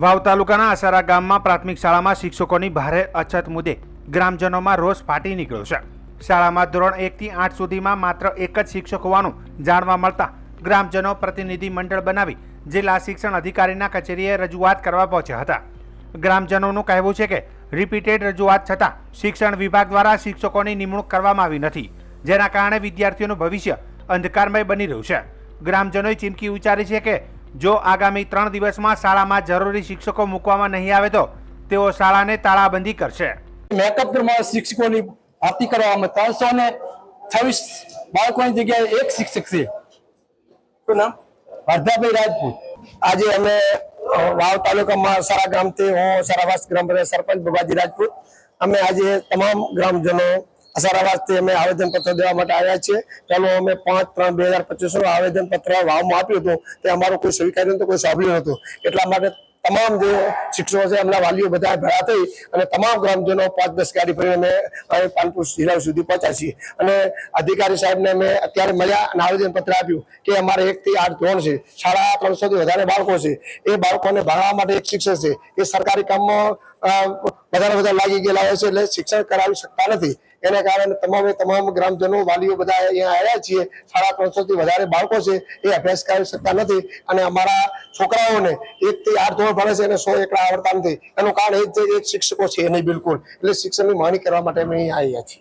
વાવ તાલુકાના આસારા ગામમાં પ્રાથમિક શાળામાં શિક્ષકોની ભારે અછત મુદ્દે ગ્રામજનોમાં રોષ ફાટી નીકળ્યો છે. શાળામાં ધોરણ એકથી આઠ સુધીમાં માત્ર એક જ શિક્ષક હોવાનું જાણવા મળતા ગ્રામજનો પ્રતિનિધિ મંડળ બનાવી જિલ્લા શિક્ષણ અધિકારીના કચેરીએ રજૂઆત કરવા પહોંચ્યા હતા. ગ્રામજનોનું કહેવું છે કે રિપીટેડ રજૂઆત છતાં શિક્ષણ વિભાગ દ્વારા શિક્ષકોની નિમણૂક કરવામાં આવી નથી, જેના કારણે વિદ્યાર્થીઓનું ભવિષ્ય અંધકારમય બની રહ્યું છે. ગ્રામજનોએ ચીમકી ઉચ્ચારી છે કે જો આગામી ત્રણ દિવસમાં શાળામાં જરૂરી શિક્ષકો મૂકવામાં નહીં આવે તો તેઓ શાળાને તાળાબંધી કરશે. મેકઅપ પ્રમાણે શિક્ષકોની ભરતી કરવામાં ત્રણસો ને છવ્વીસ બાળકોની જગ્યાએ એક શિક્ષક છે. શું નામ? હરદાભાઈ રાજપૂત. આજે અમે વાવ તાલુકામાં સારા ગામથી હું સારાવાસ ગ્રામ સરપંચ બબાજી રાજપૂત. અમે આજે તમામ ગ્રામજનો સારાવાસથી અમે આવેદનપત્ર દેવા માટે આવ્યા છીએ. પેલું અમે પાંચ ત્રણ બે હજાર પચીસનું આવેદનપત્ર વાવમાં આપ્યું હતું. તે અમારું કોઈ સ્વીકાર્યું તો કોઈ સાંભળ્યું નતું એટલા માટે તમામ જે શિક્ષકો છે, એમના વાલીઓ બધા ભેળા થઈ અને તમામ ગ્રામજનો પાંચ દસ ગાડી ભરીને અમે પાનપુર જિલ્લા સુધી પહોંચ્યા અને અધિકારી સાહેબને અમે અત્યારે મળ્યા અને આવેદનપત્ર આપ્યું કે અમારે એક થી આઠ ધોરણ છે. સાડા ત્રણસો થી વધારે બાળકો છે. એ બાળકોને ભણવા માટે એક શિક્ષક છે. એ સરકારી કામમાં વધારે વધારે લાગી ગયેલા હોય છે એટલે શિક્ષણ કરાવી શકતા નથી. એને કારણે તમામે તમામ ગ્રામજનો, વાલીઓ બધા અહીંયા આવ્યા છીએ. સાડા ત્રણસોથી વધારે બાળકો છે. એ અભ્યાસ કરી શકતા નથી. અને અમારા છોકરાઓને એકથી આઠ ધોરણ ભણે છે અને સો એકડા આવડતા નથી. એનું કારણ એ જ એક શિક્ષકો છે નહીં બિલકુલ. એટલે શિક્ષણની માંગણી કરવા માટે અમે અહીંયા આવ્યા છીએ.